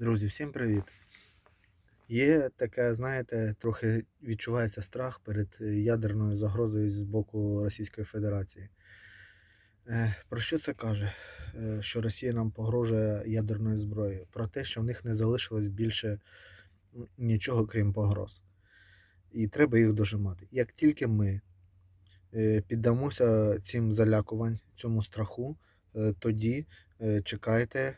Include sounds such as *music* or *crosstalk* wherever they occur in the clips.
Друзі, всім привіт! Є таке, знаєте, трохи відчувається страх перед е, ядерною загрозою з боку Російської Федерації. Е, Про що це каже? Е, Що Росія нам погрожує ядерною зброєю? Про те, що в них не залишилось більше нічого, крім погроз. І треба їх дожимати. Як тільки ми піддамося цим залякувань, цьому страху, тоді чекайте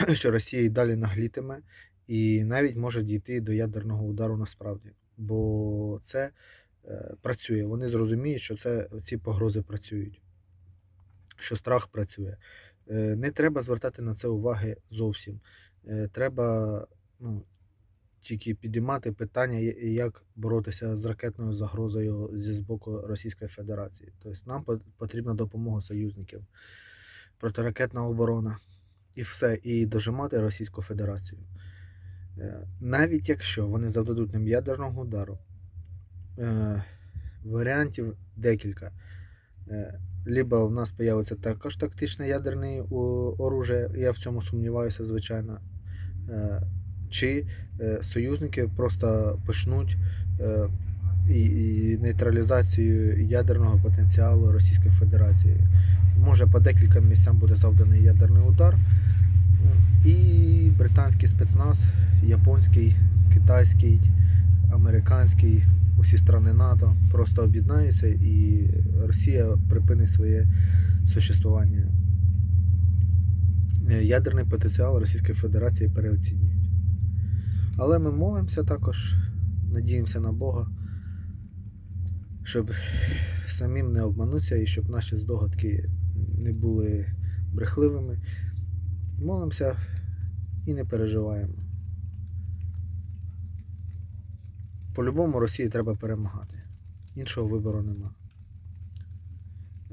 *clears throat* що Росія і далі наглітиме і навіть може дійти до ядерного удару насправді. Бо це е, працює. Вони зрозуміють, що це, ці погрози працюють, що страх працює. Е, не треба звертати на це уваги зовсім. Е, треба ну, тільки підіймати питання, як боротися з ракетною загрозою зі боку Російської Федерації. Тобто нам потрібна допомога союзників, протиракетна оборона і все, і дожимати Російську Федерацію. Е, Навіть якщо вони завдадуть нам ядерного удару, е, варіантів декілька. Е, Либо в нас появиться також тактичне ядерне оружие, я в цьому сумніваюся, звичайно. Чи союзники просто почнуть і, і нейтралізацію ядерного потенціалу Російської Федерації. Може по декілька місцям буде завданий ядерний удар. І британський спецназ, японський, китайський, американський, усі страни НАТО просто об'єднаються і Росія припинить своє существування. Ядерний потенціал Російської Федерації переоцінюють. Але ми молимося також, надіємося на Бога, щоб самим не обманутися і щоб наші здогадки не були брехливими. Молимося і не переживаємо. По-любому Росії треба перемагати. Іншого вибору нема.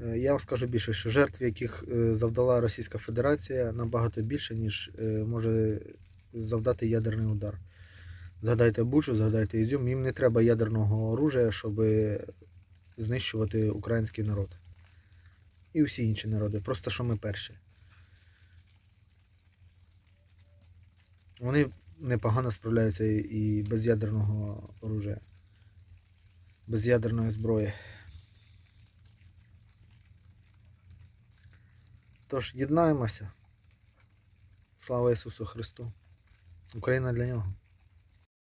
Е, Я вам скажу більше, що жертв, яких е, завдала Російська Федерація, набагато більше, ніж е, може завдати ядерний удар. Згадайте Бучу, згадайте Ізюм. Їм не треба ядерного оружия, щоб знищувати український народ. І всі інші народи. Просто що ми перші. Вони непогано справляються і- без ядерного оружия, без ядерної зброї. Тож, єднаємося. Слава Ісусу Христу! Україна для нього.